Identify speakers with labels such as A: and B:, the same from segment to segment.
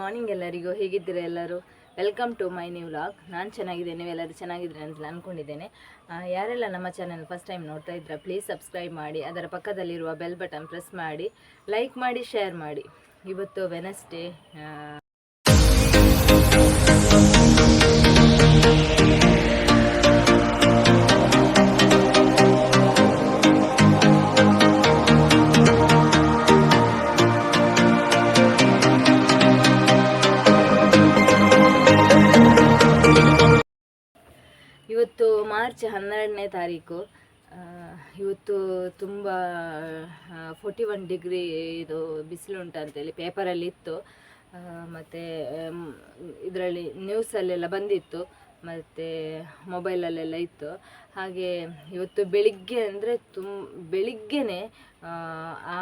A: Morning ಎಲ್ಲರಿಗೂ. ಹೇಗಿದ್ದೀರಾ ಎಲ್ಲರೂ? Welcome to my new vlog ನಾನು ಚೆನ್ನಾಗಿದ್ದೇನೆ. ನೀವೆಲ್ಲರೂ ಚೆನ್ನಾಗಿದ್ದೀರಿ ಅಂತ ಅಂದ್ಕೊಂಡಿದ್ದೇನೆ ಯಾರೆಲ್ಲ ನಮ್ಮ ಚಾನಲ್ ಫಸ್ಟ್ ಟೈಮ್ ನೋಡ್ತಾ ಇದ್ರೆ ಪ್ಲೀಸ್ ಸಬ್ಸ್ಕ್ರೈಬ್ ಮಾಡಿ, ಅದರ ಪಕ್ಕದಲ್ಲಿರುವ ಬೆಲ್ ಬಟನ್ ಪ್ರೆಸ್ ಮಾಡಿ ಲೈಕ್ ಮಾಡಿ ಶೇರ್ ಮಾಡಿ. ಇವತ್ತು ವೆನಸ್ಡೇ ಹನ್ನೆರಡನೇ ತಾರೀಕು ಇವತ್ತು ತುಂಬ ಫೋರ್ಟಿ ಒನ್ ಡಿಗ್ರಿ ಇದು ಬಿಸಿಲು ಉಂಟಂತೇಳಿ ಪೇಪರಲ್ಲಿ ಇತ್ತು. ಮತ್ತು ಇದರಲ್ಲಿ ನ್ಯೂಸಲ್ಲೆಲ್ಲ ಬಂದಿತ್ತು. ಮತ್ತು ಮೊಬೈಲಲ್ಲೆಲ್ಲ ಇತ್ತು. ಹಾಗೆ ಇವತ್ತು ಬೆಳಿಗ್ಗೆ ಅಂದರೆ ತುಮ್ ಬೆಳಿಗ್ಗೆನೆ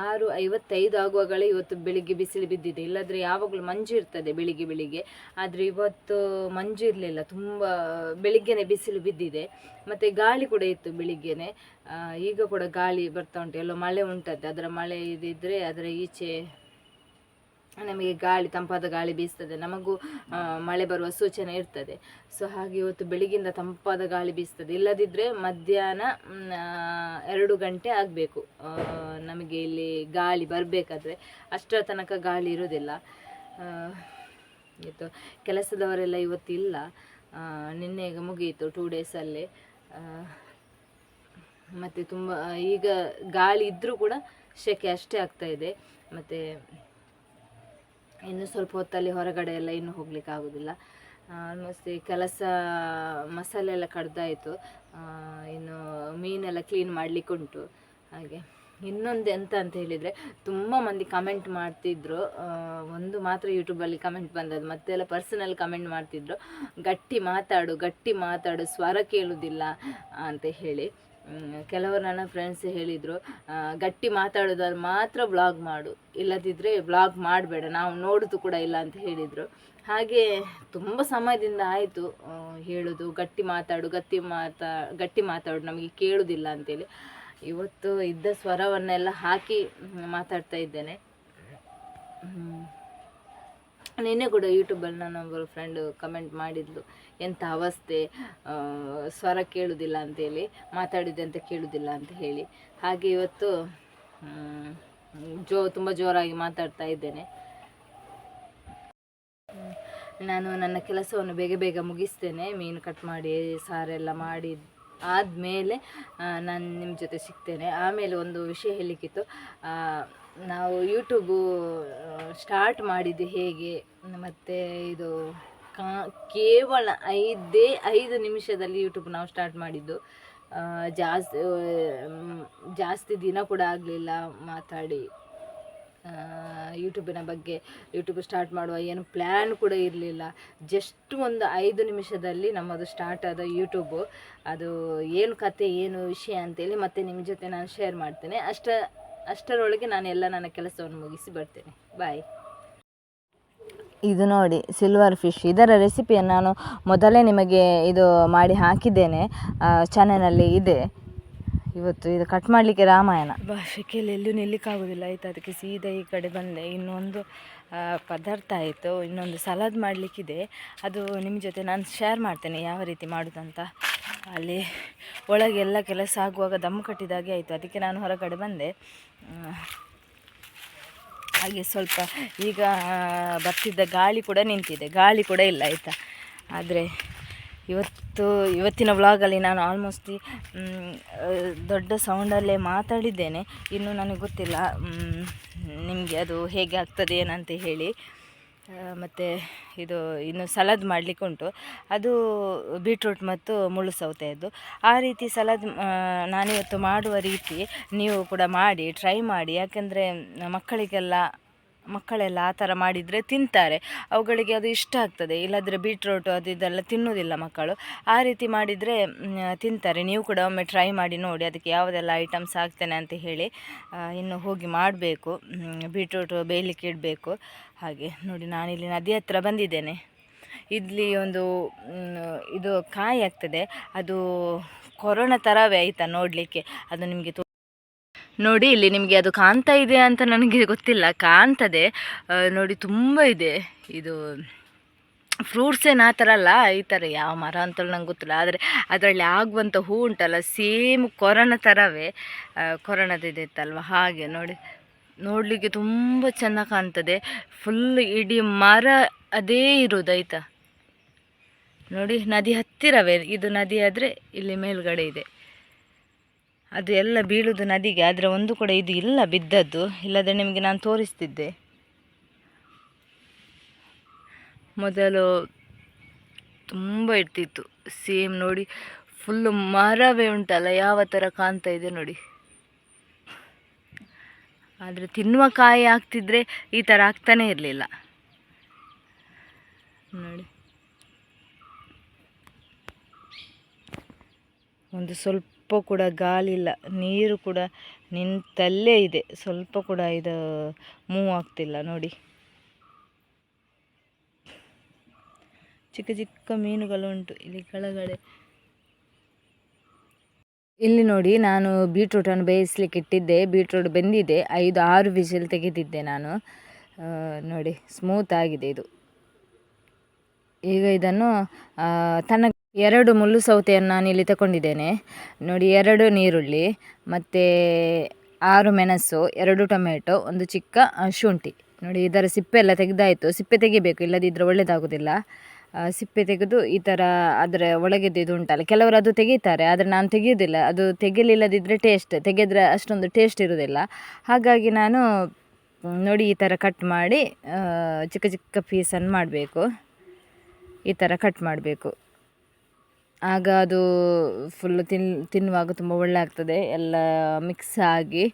A: ಆರು ಐವತ್ತೈದು ಆಗುವಾಗಲೇ ಇವತ್ತು ಬೆಳಿಗ್ಗೆ ಬಿಸಿಲು ಬಿದ್ದಿದೆ. ಇಲ್ಲಾದರೆ ಯಾವಾಗಲೂ ಮಂಜು ಇರ್ತದೆ ಬೆಳಿಗ್ಗೆ ಬೆಳಿಗ್ಗೆ. ಆದರೆ ಇವತ್ತು ಮಂಜು ಇರಲಿಲ್ಲ. ತುಂಬ ಬೆಳಿಗ್ಗೆನೆ ಬಿಸಿಲು ಬಿದ್ದಿದೆ. ಮತ್ತು ಗಾಳಿ ಕೂಡ ಇತ್ತು ಬೆಳಿಗ್ಗೆನೆ. ಈಗ ಕೂಡ ಗಾಳಿ ಬರ್ತಾ ಉಂಟು. ಎಲ್ಲೋ ಮಳೆ ಉಂಟಂತೆ. ಅದರ ಮಳೆ ಇದಿದ್ದರೆ ಅದರ ಈಚೆ ನಮಗೆ ಗಾಳಿ ತಂಪಾದ ಗಾಳಿ ಬೀಸ್ತದೆ. ನಮಗೂ ಮಳೆ ಬರುವ ಸೂಚನೆ ಇರ್ತದೆ. ಸೊ ಹಾಗೆ ಇವತ್ತು ಬೆಳಗಿಂದ ತಂಪಾದ ಗಾಳಿ ಬೀಸ್ತದೆ. ಇಲ್ಲದಿದ್ದರೆ ಮಧ್ಯಾಹ್ನ ಎರಡು ಗಂಟೆ ಆಗಬೇಕು. ನಮಗೆ ಇಲ್ಲಿ ಗಾಳಿ ಬರಬೇಕಾದ್ರೆ ಅಷ್ಟರ ತನಕ ಗಾಳಿ ಇರೋದಿಲ್ಲ ಇತ್ತು ಕೆಲಸದವರೆಲ್ಲ ಇವತ್ತು ಇಲ್ಲ ಆ, ನಿನ್ನೆ ಈಗ ಮುಗಿಯಿತು ಟೂ ಡೇಸಲ್ಲಿ ಮತ್ತು ತುಂಬ ಈಗ ಗಾಳಿ ಇದ್ದರೂ ಕೂಡ ಶೆಕೆ ಅಷ್ಟೇ ಆಗ್ತಾ ಇದೆ. ಮತ್ತು ಇನ್ನು ಸ್ವಲ್ಪ ಹೊತ್ತಲ್ಲಿ ಹೊರಗಡೆ ಎಲ್ಲ ಇನ್ನು ಹೋಗ್ಲಿಕ್ಕೆ ಆಗೋದಿಲ್ಲ. ಆಲ್ಮೋಸ್ಟ್ ಈ ಕೆಲಸ, ಮಸಾಲೆ ಎಲ್ಲ ಕಡ್ದಾಯಿತು. ಇನ್ನು ಮೀನೆಲ್ಲ ಕ್ಲೀನ್ ಮಾಡ್ಲಿಕ್ಕೆ ಉಂಟು. ಹಾಗೆ ಇನ್ನೊಂದು ಎಂತ ಅಂತ ಹೇಳಿದರೆ, ತುಂಬ ಮಂದಿ ಕಮೆಂಟ್ ಮಾಡ್ತಿದ್ರು. ಒಂದು ಮಾತ್ರ ಯೂಟ್ಯೂಬಲ್ಲಿ ಕಮೆಂಟ್ ಬಂದದ್ದು ಮತ್ತೆಲ್ಲ ಪರ್ಸನಲ್ ಕಮೆಂಟ್ ಮಾಡ್ತಿದ್ರು. ಗಟ್ಟಿ ಮಾತಾಡು ಗಟ್ಟಿ ಮಾತಾಡು, ಸ್ವರ ಕೇಳುವುದಿಲ್ಲ ಅಂತ ಹೇಳಿ. ಕೆಲವರು ನನ್ನ ಫ್ರೆಂಡ್ಸ್ ಹೇಳಿದರು ಗಟ್ಟಿ ಮಾತಾಡೋದಾದ್ರೆ ಮಾತ್ರ ಬ್ಲಾಗ್ ಮಾಡು ಇಲ್ಲದಿದ್ದರೆ ಬ್ಲಾಗ್ ಮಾಡಬೇಡ, ನಾವು ನೋಡೋದು ಕೂಡ ಇಲ್ಲ ಅಂತ ಹೇಳಿದರು. ಹಾಗೆ ತುಂಬ ಸಮಯದಿಂದ ಆಯಿತು ಹೇಳೋದು, ಗಟ್ಟಿ ಮಾತಾಡು, ಗಟ್ಟಿ ಮಾತಾ, ಗಟ್ಟಿ ಮಾತಾಡು, ನಮಗೆ ಕೇಳೋದಿಲ್ಲ ಅಂತೇಳಿ. ಇವತ್ತು ಇದ್ದ ಸ್ವರವನ್ನೆಲ್ಲ ಹಾಕಿ ಮಾತಾಡ್ತಾ ಇದ್ದೇನೆ. ನಿನ್ನೆ ಕೂಡ ಯೂಟ್ಯೂಬಲ್ಲಿ ನನ್ನ ಫ್ರೆಂಡು ಕಮೆಂಟ್ ಮಾಡಿದ್ಲು. ಎಂಥ ಅವಸ್ಥೆ ಸ್ವರ ಕೇಳುವುದಿಲ್ಲ ಅಂತೇಳಿ ಅಂತ ಕೇಳುವುದಿಲ್ಲ ಅಂತ ಹೇಳಿ. ಹಾಗೆ ಇವತ್ತು ಜೋ, ತುಂಬ ಜೋರಾಗಿ ಮಾತಾಡ್ತಾ ಇದ್ದೇನೆ. ನಾನು ನನ್ನ ಕೆಲಸವನ್ನು ಬೇಗ ಬೇಗ ಮುಗಿಸ್ತೇನೆ. ಮೀನು ಕಟ್ ಮಾಡಿ ಸಾರೆಲ್ಲ ಮಾಡಿ ಆದಮೇಲೆ ನಾನು ನಿಮ್ಮ ಜೊತೆ ಸಿಗ್ತೇನೆ. ಆಮೇಲೆ ಒಂದು ವಿಷಯ ಹೇಳಲಿಕ್ಕಿತ್ತು ನಾವು ಯೂಟ್ಯೂಬು ಸ್ಟಾರ್ಟ್ ಮಾಡಿದ್ದು ಹೇಗೆ? ಮತ್ತು ಇದು ಕಾ, ಕೇವಲ ಐದೇ, ಐದು ನಿಮಿಷದಲ್ಲಿ ಯೂಟ್ಯೂಬ್ ನಾವು ಸ್ಟಾರ್ಟ್ ಮಾಡಿದ್ದು. ಜಾಸ್ತಿ ಜಾಸ್ತಿ ದಿನ ಕೂಡ ಆಗಲಿಲ್ಲ ಮಾತಾಡಿ. ಯೂಟ್ಯೂಬಿನ ಬಗ್ಗೆ ಯೂಟ್ಯೂಬ್ ಸ್ಟಾರ್ಟ್ ಮಾಡುವ ಏನು ಪ್ಲ್ಯಾನ್ ಕೂಡ ಇರಲಿಲ್ಲ. ಜಸ್ಟ್ ಒಂದು ಐದು ನಿಮಿಷದಲ್ಲಿ ನಮ್ಮದು ಸ್ಟಾರ್ಟ್ ಆದ ಯೂಟ್ಯೂಬು ಅದು ಏನು ಕತೆ, ಏನು ವಿಷಯ ಅಂತೇಳಿ ಮತ್ತೆ ನಿಮ್ಮ ಜೊತೆ ನಾನು ಶೇರ್ ಮಾಡ್ತೇನೆ. ಅಷ್ಟ ಅಷ್ಟರೊಳಗೆ ನಾನು ಎಲ್ಲ ನನ್ನ ಕೆಲಸವನ್ನು ಮುಗಿಸಿ ಬರ್ತೇನೆ. ಬಾಯ್ ಇದು ನೋಡಿ ಸಿಲ್ವರ್ ಫಿಶ್ ಇದರ ರೆಸಿಪಿಯನ್ನು ನಾನು ಮೊದಲೇ ನಿಮಗೆ ಇದು ಮಾಡಿ ಹಾಕಿದ್ದೇನೆ. ಚಾನಲಲ್ಲಿ ಇದೆ. ಇವತ್ತು ಇದು ಕಟ್ ಮಾಡಲಿಕ್ಕೆ ರಾಮಾಯಣ. ಭಾಷೆಕೆಯಲ್ಲಿ ಎಲ್ಲೂ ನಿಲ್ಲಿಕ್ಕಾಗೋದಿಲ್ಲ ಆಯಿತು ಅದಕ್ಕೆ ಸೀದಾ ಈ ಕಡೆ ಬಂದೆ. ಇನ್ನೊಂದು ಪದಾರ್ಥ ಆಯಿತು. ಇನ್ನೊಂದು ಸಲಾದ್ ಮಾಡಲಿಕ್ಕಿದೆ. ಅದು ನಿಮ್ಮ ಜೊತೆ ನಾನು ಶೇರ್ ಮಾಡ್ತೇನೆ. ಯಾವ ರೀತಿ ಮಾಡೋದಂತ. ಅಲ್ಲಿ ಒಳಗೆ ಎಲ್ಲ ಕೆಲಸ ಆಗುವಾಗ ದಮ್ಮು ಕಟ್ಟಿದಾಗೆ ಆಯಿತು. ಅದಕ್ಕೆ ನಾನು ಹೊರಗಡೆ ಬಂದೆ. ಹಾಗೆ ಸ್ವಲ್ಪ ಈಗ ಬರ್ತಿದ್ದ ಗಾಳಿ ಕೂಡ ನಿಂತಿದೆ. ಗಾಳಿ ಕೂಡ ಇಲ್ಲ ಆಯಿತಾ? ಆದರೆ ಇವತ್ತು, ಇವತ್ತಿನ ವ್ಲಾಗಲ್ಲಿ ನಾನು ಆಲ್ಮೋಸ್ಟ್ ದೊಡ್ಡ ಸೌಂಡಲ್ಲೇ ಮಾತಾಡಿದ್ದೇನೆ. ಇನ್ನು ನನಗೆ ಗೊತ್ತಿಲ್ಲ ನಿಮಗೆ ಅದು ಹೇಗೆ ಆಗ್ತದೆ ಏನಂತ ಹೇಳಿ. ಮತ್ತು ಇದು ಇನ್ನು ಸಲಾದ್ ಮಾಡಲಿಕ್ಕೆ ಉಂಟು. ಅದು ಬೀಟ್ರೂಟ್ ಮತ್ತು ಮುಳ್ಳು ಸೌತೆಯದ್ದು. ಆ ರೀತಿ ಸಲಾದ್ ನಾನಿವತ್ತು ಮಾಡುವ ರೀತಿ ನೀವು ಕೂಡ ಮಾಡಿ ಟ್ರೈ ಮಾಡಿ. ಯಾಕೆಂದರೆ ಮಕ್ಕಳಿಗೆಲ್ಲ ಮಕ್ಕಳೆಲ್ಲ ಆ ಥರ ಮಾಡಿದರೆ ತಿಂತಾರೆ. ಅವುಗಳಿಗೆ ಅದು ಇಷ್ಟ ಆಗ್ತದೆ. ಇಲ್ಲಾದರೆ ಬೀಟ್ರೋಟು ಅದು ಇದೆಲ್ಲ ತಿನ್ನೋದಿಲ್ಲ ಮಕ್ಕಳು. ಆ ರೀತಿ ಮಾಡಿದರೆ ತಿಂತಾರೆ. ನೀವು ಕೂಡ ಒಮ್ಮೆ ಟ್ರೈ ಮಾಡಿ ನೋಡಿ. ಅದಕ್ಕೆ ಯಾವುದೆಲ್ಲ ಐಟಮ್ಸ್ ಹಾಕ್ತೇನೆ ಅಂತ ಹೇಳಿ ಇನ್ನು ಹೋಗಿ ಮಾಡಬೇಕು. ಬೀಟ್ರೋಟು ಬೇಯಲಿಕ್ಕೆ ಇಡಬೇಕು. ಹಾಗೆ ನೋಡಿ, ನಾನಿಲ್ಲಿ ನದಿ ಹತ್ರ ಬಂದಿದ್ದೇನೆ. ಇಲ್ಲಿ ಒಂದು ಇದು ಕಾಯಿ ಆಗ್ತದೆ. ಅದು ಕೊರೋನಾ ಥರವೇ ಆಯಿತಾ ನೋಡಲಿಕ್ಕೆ. ಅದು ನಿಮಗೆ ನೋಡಿ, ಇಲ್ಲಿ ನಿಮಗೆ ಅದು ಕಾಣ್ತಾ ಇದೆ ಅಂತ ನನಗೆ ಗೊತ್ತಿಲ್ಲ. ಕಾಣ್ತದೆ. ನೋಡಿ, ತುಂಬ ಇದೆ. ಇದು ಫ್ರೂಟ್ಸ್ ಏನು ಆ ಥರ ಅಲ್ಲ, ಈ ಥರ ಯಾವ ಮರ ಅಂತಲೂ ನಂಗೆ ಗೊತ್ತಿಲ್ಲ. ಆದರೆ ಅದರಲ್ಲಿ ಆಗುವಂಥ ಹೂ ಉಂಟಲ್ಲ, ಸೇಮ್ ಕೊರೋನ ಥರವೇ. ಕೊರೋನದಿದೆ ಇತ್ತಲ್ವ? ಹಾಗೆ ನೋಡಿ, ನೋಡಲಿಕ್ಕೆ ತುಂಬ ಚೆನ್ನಾಗಿ ಕಾಣ್ತದೆ. ಫುಲ್ ಇಡೀ ಮರ ಅದೇ ಇರೋದು, ಆಯಿತಾ? ನೋಡಿ, ನದಿ ಹತ್ತಿರವೇ? ಇದು ನದಿ ಆದರೆ ಇಲ್ಲಿ ಮೇಲ್ಗಡೆ ಇದೆ. ಅದು ಎಲ್ಲ ಬೀಳುವುದು ನದಿಗೆ, ಆದರೆ ಒಂದು ಕೂಡ ಇದು ಇಲ್ಲ ಬಿದ್ದದ್ದು. ಇಲ್ಲದ್ರೆ ನಿಮಗೆ ನಾನು ತೋರಿಸ್ತಿದ್ದೆ. ಮೊದಲು ತುಂಬ ಇರ್ತಿತ್ತು. ಸೇಮ್ ನೋಡಿ ಫುಲ್ಲು ಮರವೇ ಉಂಟಲ್ಲ, ಯಾವ ಥರ ಕಾಣ್ತಾ ಇದೆ ನೋಡಿ. ಆದರೆ ತಿನ್ನುವ ಕಾಯಿ ಆಗ್ತಿದ್ರೆ ಈ ಥರ ಆಗ್ತಾನೇ ಇರಲಿಲ್ಲ. ನೋಡಿ. ಒಂದು ಸ್ವಲ್ಪ ಕೂಡ ಗಾಳಿ ಇಲ್ಲ ನೀರು ಕೂಡ ನಿಂತಲ್ಲೇ ಇದೆ, ಸ್ವಲ್ಪ ಕೂಡ ಇದು ಮೂವ್ ಆಗ್ತಿಲ್ಲ ನೋಡಿ. ಚಿಕ್ಕ ಚಿಕ್ಕ ಮೀನುಗಳು ಉಂಟು ಇಲ್ಲಿ ಕೆಳಗಡೆ. ಇಲ್ಲಿ ನೋಡಿ ನಾನು ಬೀಟ್ರೂಟನ್ನು ಬೇಯಿಸ್ಲಿಕ್ಕೆ ಇಟ್ಟಿದ್ದೆ, ಬೀಟ್ರೂಟ್ ಬೆಂದಿದೆ, ಐದು ಆರು ವಿಷಲ್ ತೆಗೆದಿದ್ದೆ ನಾನು. ನೋಡಿ, ಸ್ಮೂತ್ ಆಗಿದೆ ಇದು. ಈಗ ಇದನ್ನು ತನ್ನ ಎರಡು ಮುಳ್ಳು ಸೌತೆಯನ್ನು ನಾನಿಲ್ಲಿ ತಗೊಂಡಿದ್ದೇನೆ. ನೋಡಿ, ಎರಡು ನೀರುಳ್ಳಿ ಮತ್ತು ಆರು ಮೆಣಸು, ಎರಡು ಟೊಮೆಟೊ, ಒಂದು ಚಿಕ್ಕ ಶುಂಠಿ. ನೋಡಿ, ಇದರ ಸಿಪ್ಪೆ ಎಲ್ಲ ತೆಗೆದಾಯಿತು. ಸಿಪ್ಪೆ ತೆಗಿಬೇಕು ಇಲ್ಲದಿದ್ದರೆ ಒಳ್ಳೆಯದಾಗೋದಿಲ್ಲ ಸಿಪ್ಪೆ ತೆಗೆದು ಈ ಥರ ಅದರ ಒಳಗಿದ್ದು ಇದು ಉಂಟಲ್ಲ, ಕೆಲವರು ಅದು ತೆಗಿತಾರೆ, ಆದರೆ ನಾನು ತೆಗೆಯೋದಿಲ್ಲ ಅದು ತೆಗೆಯಲಿಲ್ಲದಿದ್ದರೆ ಟೇಸ್ಟ್, ತೆಗೆದ್ರೆ ಅಷ್ಟೊಂದು ಟೇಸ್ಟ್ ಇರೋದಿಲ್ಲ ಹಾಗಾಗಿ ನಾನು ನೋಡಿ, ಈ ಥರ ಕಟ್ ಮಾಡಿ ಚಿಕ್ಕ ಚಿಕ್ಕ ಪೀಸನ್ನು ಮಾಡಬೇಕು. ಈ ಥರ ಕಟ್ ಮಾಡಬೇಕು. ಆಗ ಅದು ಫುಲ್ ತಿನ್, ತಿನ್ನುವಾಗ ತುಂಬ ಒಳ್ಳೆ ಆಗ್ತದೆ ಎಲ್ಲ ಮಿಕ್ಸ್ ಆಗಿ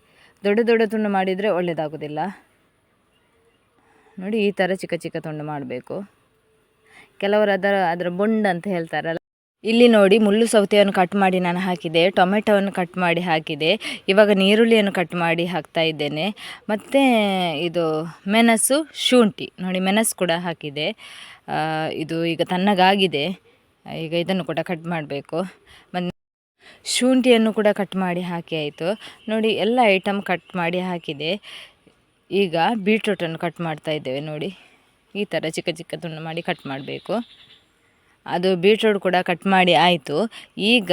A: ದೊಡ್ಡ ದೊಡ್ಡ ತುಂಡು ಮಾಡಿದರೆ ಒಳ್ಳೆಯದಾಗೋದಿಲ್ಲ ನೋಡಿ ಈ ಥರ ಚಿಕ್ಕ ಚಿಕ್ಕ ತುಂಡು ಮಾಡಬೇಕು. ಕೆಲವರು ಅದರ ಅದರ ಬೊಂಡ್ ಅಂತ ಹೇಳ್ತಾರಲ್ಲ. ಇಲ್ಲಿ ನೋಡಿ ಮುಳ್ಳು ಸೌತೆಯನ್ನು ಕಟ್ ಮಾಡಿ ನಾನು ಹಾಕಿದೆ. ಟೊಮೆಟೊವನ್ನು ಕಟ್ ಮಾಡಿ ಹಾಕಿದೆ. ಇವಾಗ ನೀರುಳ್ಳಿಯನ್ನು ಕಟ್ ಮಾಡಿ ಹಾಕ್ತಾ ಇದ್ದೇನೆ. ಮತ್ತು ಇದು ಮೆಣಸು ಶುಂಠಿ. ನೋಡಿ ಮೆಣಸು ಕೂಡ ಹಾಕಿದೆ. ಇದು ಈಗ ತಣ್ಣಗಾಗಿದೆ. ಈಗ ಇದನ್ನು ಕೂಡ ಕಟ್ ಮಾಡಬೇಕು. ಮತ್ತು ಶುಂಠಿಯನ್ನು ಕೂಡ ಕಟ್ ಮಾಡಿ ಹಾಕಿ ಆಯಿತು. ನೋಡಿ, ಎಲ್ಲ ಐಟಮ್ ಕಟ್ ಮಾಡಿ ಹಾಕಿದೆ. ಈಗ ಬೀಟ್ರೂಟನ್ನು ಕಟ್ ಮಾಡ್ತಾ ಇದ್ದೇವೆ ನೋಡಿ. ಈ ಥರ ಚಿಕ್ಕ ಚಿಕ್ಕ ತುಂಡು ಮಾಡಿ ಕಟ್ ಮಾಡಬೇಕು. ಅದು ಬೀಟ್ರೂಟ್ ಕೂಡ ಕಟ್ ಮಾಡಿ ಆಯಿತು. ಈಗ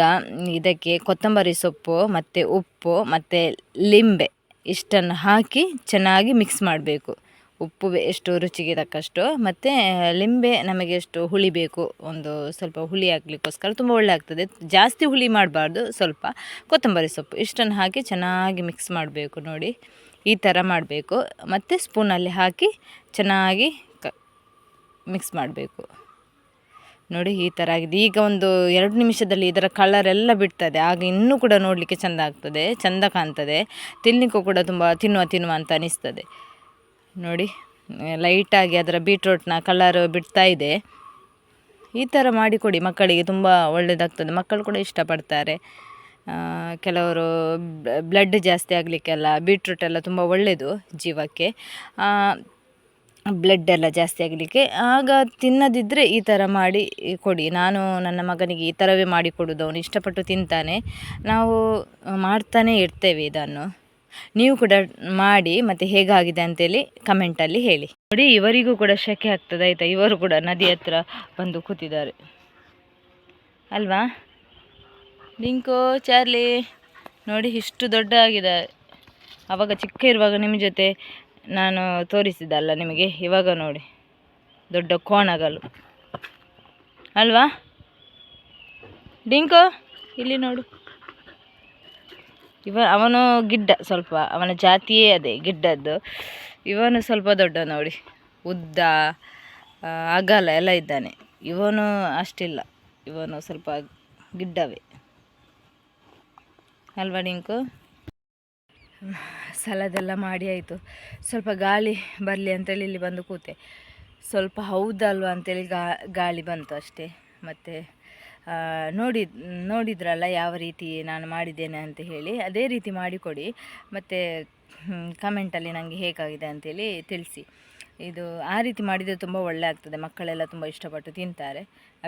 A: ಇದಕ್ಕೆ ಕೊತ್ತಂಬರಿ ಸೊಪ್ಪು, ಮತ್ತು ಉಪ್ಪು, ಮತ್ತು ಲಿಂಬೆ ಇಷ್ಟನ್ನು ಹಾಕಿ ಚೆನ್ನಾಗಿ ಮಿಕ್ಸ್ ಮಾಡಬೇಕು. ಉಪ್ಪು ಎಷ್ಟು ರುಚಿಗೆ ತಕ್ಕಷ್ಟು ಮತ್ತು, ಲಿಂಬೆ ನಮಗೆ ಎಷ್ಟು ಹುಳಿ ಬೇಕು, ಒಂದು ಸ್ವಲ್ಪ ಹುಳಿ ಹಾಕ್ಲಿಕ್ಕೋಸ್ಕರ ತುಂಬ ಒಳ್ಳೆ ಆಗ್ತದೆ. ಜಾಸ್ತಿ ಹುಳಿ ಮಾಡಬಾರ್ದು, ಸ್ವಲ್ಪ ಕೊತ್ತಂಬರಿ ಸೊಪ್ಪು, ಇಷ್ಟನ್ನು ಹಾಕಿ ಚೆನ್ನಾಗಿ ಮಿಕ್ಸ್ ಮಾಡಬೇಕು ನೋಡಿ. ಈ ಥರ ಮಾಡಬೇಕು. ಮತ್ತು ಸ್ಪೂನಲ್ಲಿ ಹಾಕಿ ಚೆನ್ನಾಗಿ ಕ ಮಿಕ್ಸ್ ಮಾಡಬೇಕು. ನೋಡಿ, ಈ ಥರ ಆಗಿದೆ. ಈಗ ಒಂದು ಎರಡು ನಿಮಿಷದಲ್ಲಿ ಇದರ ಕಲರ್ ಎಲ್ಲ ಬಿಡ್ತದೆ. ಆಗ ಇನ್ನೂ ಕೂಡ ನೋಡಲಿಕ್ಕೆ ಚೆಂದ ಆಗ್ತದೆ, ಚೆಂದ ಕಾಣ್ತದೆ. ತಿನ್ನಲಿಕ್ಕೂ ಕೂಡ ತುಂಬ ತಿನ್ನುವ ತಿನ್ನುವ ಅಂತ ಅನಿಸ್ತದೆ. ನೋಡಿ ಲೈಟಾಗಿ ಅದರ ಬೀಟ್ರೋಟ್ನ ಕಲರ್ ಬಿಡ್ತಾ ಇದೆ. ಈ ಥರ ಮಾಡಿಕೊಡಿ, ಮಕ್ಕಳಿಗೆ ತುಂಬ ಒಳ್ಳೆಯದಾಗ್ತದೆ ಮಕ್ಕಳು ಕೂಡ ಇಷ್ಟಪಡ್ತಾರೆ. ಕೆಲವರು ಬ್ಲಡ್ ಜಾಸ್ತಿ ಆಗಲಿಕ್ಕೆಲ್ಲ ಬೀಟ್ರೂಟ್ ಎಲ್ಲ ತುಂಬ ಒಳ್ಳೆಯದು ಜೀವಕ್ಕೆ. ಬ್ಲಡ್ ಎಲ್ಲ ಜಾಸ್ತಿ ಆಗಲಿಕ್ಕೆ. ಆಗ ತಿನ್ನದಿದ್ದರೆ ಈ ಥರ ಮಾಡಿ ಕೊಡಿ. ನಾನು ನನ್ನ ಮಗನಿಗೆ ಈ ಥರವೇ ಮಾಡಿ ಕೊಡೋದು ಅವನು ಇಷ್ಟಪಟ್ಟು ತಿಂತಾನೆ. ನಾವು ಮಾಡ್ತಾನೇ ಇರ್ತೇವೆ ಇದನ್ನು. ನೀವು ಕೂಡ ಮಾಡಿ ಮತ್ತೆ ಹೇಗಾಗಿದೆ ಅಂತೇಳಿ ಕಮೆಂಟಲ್ಲಿ ಹೇಳಿ. ನೋಡಿ, ಇವರಿಗೂ ಕೂಡ ಶೆಕೆ ಆಗ್ತದೆ, ಆಯಿತಾ? ಇವರು ಕೂಡ ನದಿ ಹತ್ರ ಬಂದು ಕೂತಿದ್ದಾರೆ. ಅಲ್ವಾ? ಡಿಂಕು ಚಾರ್ಲಿ, ನೋಡಿ, ಇಷ್ಟು ದೊಡ್ಡ ಆಗಿದೆ. ಆವಾಗ ಚಿಕ್ಕ ಇರುವಾಗ ನಿಮ್ಮ ಜೊತೆ ನಾನು ತೋರಿಸಿದ್ದಲ್ಲ ನಿಮಗೆ. ಇವಾಗ ನೋಡಿ, ದೊಡ್ಡ ಕೋಣಗಳು ಅಲ್ವಾ? ಡಿಂಕು ಇಲ್ಲಿ ನೋಡು. ಇವ ಅವನು ಗಿಡ್ಡ ಸ್ವಲ್ಪ, ಅವನ ಜಾತಿಯೇ ಅದೇ ಗಿಡ್ಡದ್ದು. ಇವನು ಸ್ವಲ್ಪ ದೊಡ್ಡ ನೋಡಿ. ಉದ್ದ ಅಗಲ ಎಲ್ಲ ಇದ್ದಾನೆ. ಇವನು ಅಷ್ಟಿಲ್ಲ. ಇವನು ಸ್ವಲ್ಪ ಗಿಡ್ಡವೇ. ಅಲ್ವಾ ಡಿಂಕು? ಸಲದೆಲ್ಲ ಮಾಡಿ ಆಯಿತು. ಸ್ವಲ್ಪ ಗಾಳಿ ಬರಲಿ ಅಂತೇಳಿ ಇಲ್ಲಿ ಬಂದು ಕೂತೆ. ಸ್ವಲ್ಪ ಹೌದಲ್ವಾ ಅಂತೇಳಿ ಗಾಳಿ ಬಂತು ಅಷ್ಟೇ. ಮತ್ತು ನೋಡಿ, ನೋಡಿದ್ರಲ್ಲ ಯಾವ ರೀತಿ ನಾನು ಮಾಡಿದ್ದೇನೆ ಅಂತ ಹೇಳಿ, ಅದೇ ರೀತಿ ಮಾಡಿಕೊಡಿ, ಮತ್ತು ಕಮೆಂಟಲ್ಲಿ ನನಗೆ ಹೇಗಾಗಿದೆ ಅಂತೇಳಿ ತಿಳಿಸಿ. ಇದು ಆ ರೀತಿ ಮಾಡಿದರೆ ತುಂಬ ಒಳ್ಳೆ ಆಗ್ತದೆ, ಮಕ್ಕಳೆಲ್ಲ ತುಂಬ ಇಷ್ಟಪಟ್ಟು ತಿಂತಾರೆ.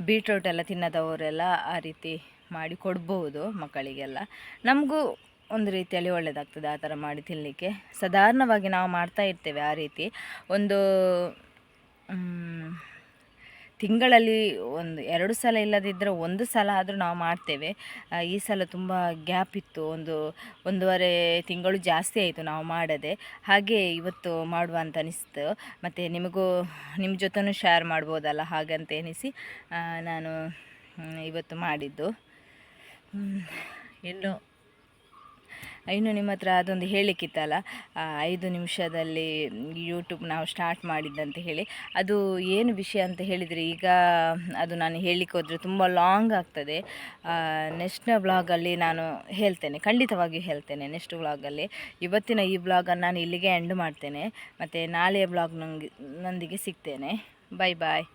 A: ಬೀಟ್ರೂಟ್ ಎಲ್ಲ ತಿನ್ನದವರೆಲ್ಲ ಆ ರೀತಿ ಮಾಡಿ ಕೊಡ್ಬೋದು ಮಕ್ಕಳಿಗೆಲ್ಲ. ನಮಗೂ ಒಂದು ರೀತಿಯಲ್ಲಿ ಒಳ್ಳೆಯದಾಗ್ತದೆ ಆ ಥರ ಮಾಡಿ ತಿನ್ನಲಿಕ್ಕೆ. ಸಾಧಾರಣವಾಗಿ ನಾವು ಮಾಡ್ತಾ ಇರ್ತೇವೆ ಆ ರೀತಿ. ಒಂದು ತಿಂಗಳಲ್ಲಿ ಒಂದು ಎರಡು ಸಲ ಇಲ್ಲದಿದ್ದರೆ ಒಂದು ಸಲ ಆದರೂ ನಾವು ಮಾಡ್ತೇವೆ. ಈ ಸಲ ತುಂಬ ಗ್ಯಾಪ್ ಇತ್ತು. ಒಂದು ಒಂದೂವರೆ ತಿಂಗಳು ಜಾಸ್ತಿ ಆಯಿತು ನಾವು ಮಾಡದೆ. ಹಾಗೆ ಇವತ್ತು ಮಾಡುವ ಅಂತ ಅನಿಸ್ತು. ಮತ್ತು ನಿಮಗೂ, ನಿಮ್ಮ ಜೊತೆನೂ ಶೇರ್ ಮಾಡ್ಬೋದಲ್ಲ ಹಾಗಂತ ಎನಿಸಿ ನಾನು ಇವತ್ತು ಮಾಡಿದ್ದು. ಇನ್ನು ಇನ್ನು ನಿಮ್ಮ ಹತ್ರ ಅದೊಂದು ಹೇಳಲಿಕ್ಕಿತ್ತಲ್ಲ ಐದು ನಿಮಿಷದಲ್ಲಿ ಯೂಟ್ಯೂಬ್ ನಾವು ಸ್ಟಾರ್ಟ್ ಮಾಡಿದ್ದಂತ ಹೇಳಿ. ಅದು ಏನು ವಿಷಯ ಅಂತ ಹೇಳಿದರೆ? ಈಗ ಅದು ನಾನು ಹೇಳಲಿಕ್ಕೆ ಹೋದರೆ ತುಂಬ ಲಾಂಗ್ ಆಗ್ತದೆ. ನೆಕ್ಸ್ಟ್ ಬ್ಲಾಗಲ್ಲಿ ನಾನು ಹೇಳ್ತೇನೆ, ಖಂಡಿತವಾಗಿಯೂ ಹೇಳ್ತೇನೆ ನೆಕ್ಸ್ಟ್ ಬ್ಲಾಗಲ್ಲಿ ಇವತ್ತಿನ ಈ ಬ್ಲಾಗನ್ನು ನಾನು ಇಲ್ಲಿಗೆ ಎಂಡ್ ಮಾಡ್ತೇನೆ. ಮತ್ತು ನಾಳೆಯ ಬ್ಲಾಗ್ ನಂಗೆ, ನಂದಿಗೆ ಸಿಗ್ತೇನೆ. ಬಾಯ್ ಬಾಯ್